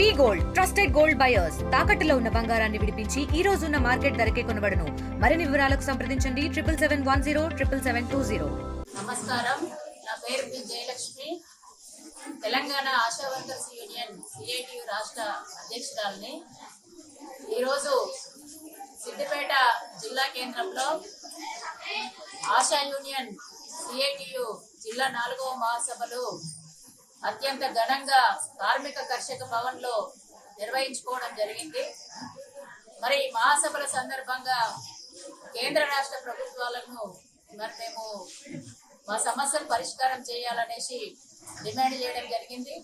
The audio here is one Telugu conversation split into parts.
V gold trusted gold buyers. తాకట్టులో ఉన్న బంగారాన్ని విడిపించి ఈ రోజు ఉన్న మార్కెట్ ధరకే కొనబడను. మరిన్ని వివరాలకు సంప్రదించండి. Triple seven one zero triple seven two zero. నమస్కారం. నా పేరు P Jayalakshmi. Telangana Asha workers union CITU రాష్ట్ర అధ్యక్షురాలని. ఈరోజు సిద్దిపేట జిల్లా కేంద్రంలో ఆశా యూనియన్ సిఐటియు జిల్లా నాలుగవ మహాసభలు అత్యంత ఘనంగా కార్మిక కర్షక భవన్లో నిర్వహించుకోవడం జరిగింది. మరి మహాసభల సందర్భంగా కేంద్ర రాష్ట్ర ప్రభుత్వాలను మరి మేము మా సమస్యలు పరిష్కారం చేయాలనేసి డిమాండ్ చేయడం జరిగింది.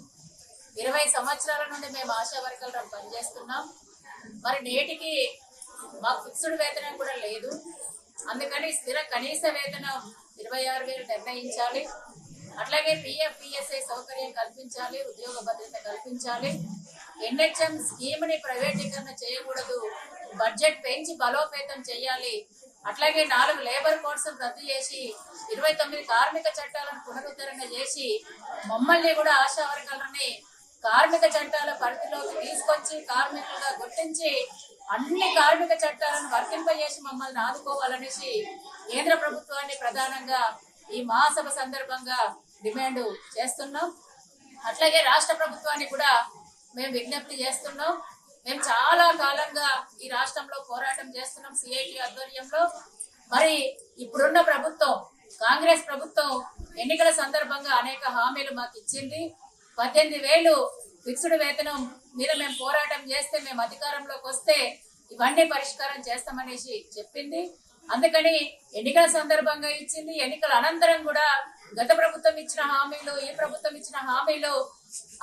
ఇరవై సంవత్సరాల నుండి మేము ఆశా వర్కర్లు పనిచేస్తున్నాం. మరి నేటికి మాకు ఫిక్స్డ్ వేతనం కూడా లేదు. అందుకని స్థిర కనీస వేతనం ఇరవై ఆరు వేలు నిర్ణయించాలి. అలాగే పిఎఫ్ పిఎస్ఐ సౌకర్యం కల్పించాలి ఉద్యోగ భద్రత కల్పించాలి. ఎన్హెచ్ఎం స్కీమ్ని ప్రైవేటీకరణ చేయకూడదు. బడ్జెట్ పెంచి బలోపేతం చేయాలి. అట్లాగే నాలుగు లేబర్ కోడ్స్ రద్దు చేసి ఇరవై తొమ్మిది కార్మిక చట్టాలను పునరుద్ధరణ చేసి మమ్మల్ని కూడా ఆశా వర్గాలని కార్మిక చట్టాల పరిధిలోకి తీసుకొచ్చి కార్మికులుగా గుర్తించి అన్ని కార్మిక చట్టాలను వర్తింపజేసి మమ్మల్ని ఆదుకోవాలనేసి కేంద్ర ప్రభుత్వాన్ని ప్రధానంగా ఈ మహాసభ సందర్భంగా డిమాండ్ చేస్తున్నాం. అట్లాగే రాష్ట్ర ప్రభుత్వాన్ని కూడా మేము విజ్ఞప్తి చేస్తున్నాం. మేము చాలా కాలంగా ఈ రాష్ట్రంలో పోరాటం చేస్తున్నాం సిఐటి ఆధ్వర్యంలో. మరి ఇప్పుడున్న ప్రభుత్వం కాంగ్రెస్ ప్రభుత్వం ఎన్నికల సందర్భంగా అనేక హామీలు మాకు ఇచ్చింది. పద్దెనిమిది వేలు ఫిక్స్డ్ వేతనం మీద మేము పోరాటం చేస్తే మేము అధికారంలోకి వస్తే ఇవన్నీ పరిష్కారం చేస్తామనేసి చెప్పింది. అందుకని ఎన్నికల సందర్భంగా ఇచ్చింది. ఎన్నికల అనంతరం కూడా గత ప్రభుత్వం ఇచ్చిన హామీలు ఈ ప్రభుత్వం ఇచ్చిన హామీలు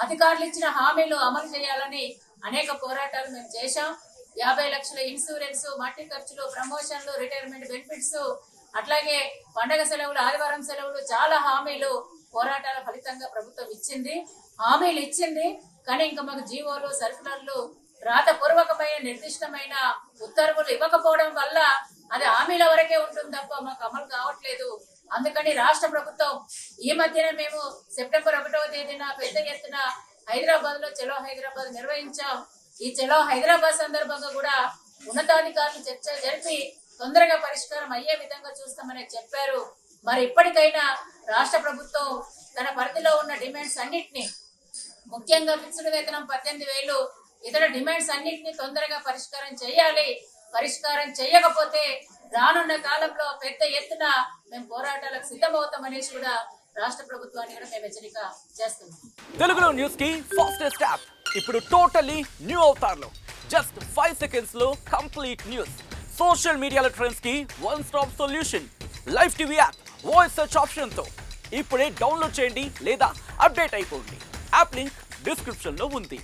అధికారులు ఇచ్చిన హామీలు అమలు చేయాలని అనేక పోరాటాలు మేము చేశాం. యాభై లక్షల ఇన్సూరెన్స్ మట్టి ఖర్చులు ప్రమోషన్లు రిటైర్మెంట్ బెనిఫిట్స్ అట్లాగే పండగ సెలవులు ఆదివారం సెలవులు చాలా హామీలు పోరాటాల ఫలితంగా ప్రభుత్వం ఇచ్చింది. హామీలు ఇచ్చింది కానీ ఇంకా మాకు జీవోలు సర్కులర్లు రాతపూర్వకమైన నిర్దిష్టమైన ఉత్తర్వులు ఇవ్వకపోవడం వల్ల అది హామీల వరకే ఉంటుంది తప్ప మాకు అమలు కావట్లేదు. అందుకని రాష్ట్ర ప్రభుత్వం ఈ మధ్యన మేము సెప్టెంబర్ ఒకటవ తేదీన పెద్ద ఎత్తున హైదరాబాద్లో చలో హైదరాబాద్ నిర్వహించాం. ఈ చలో హైదరాబాద్ సందర్భంగా కూడా ఉన్నతాధికారులు చర్చ జరిపి తొందరగా పరిష్కారం అయ్యే విధంగా చూస్తామని చెప్పారు. మరి ఇప్పటికైనా రాష్ట్ర ప్రభుత్వం తన పరిధిలో ఉన్న డిమాండ్స్ అన్నింటినీ ముఖ్యంగా ఫిక్స్డ్ వేతనం పద్దెనిమిది వేలు ఇతర డిమాండ్స్ అన్నింటినీ తొందరగా పరిష్కారం చేయాలి. పరిష్కారం చేయకపోతే రానున్న కాలంలో పెద్ద ఎత్తున మేము పోరాటాలకు సిద్ధమవుతామనేసి కూడా రాష్ట్ర ప్రభుత్వాన్ని కూడా మేము హెచ్చరిక చేస్తున్నాం. తెలుగులో న్యూస్కి ఫాస్టెస్ట్ యాప్ ఇప్పుడు టోటలీ న్యూ అవతార్లో జస్ట్ ఫైవ్ సెకండ్స్లో complete news social media ట్రెండ్స్కి one stop solution live TV app voice search ఆప్షన్తో. ఇప్పుడే డౌన్లోడ్ చేయండి లేదా అప్డేట్ అయిపోండి. యాప్ లింక్ డిస్క్రిప్షన్లో ఉంది.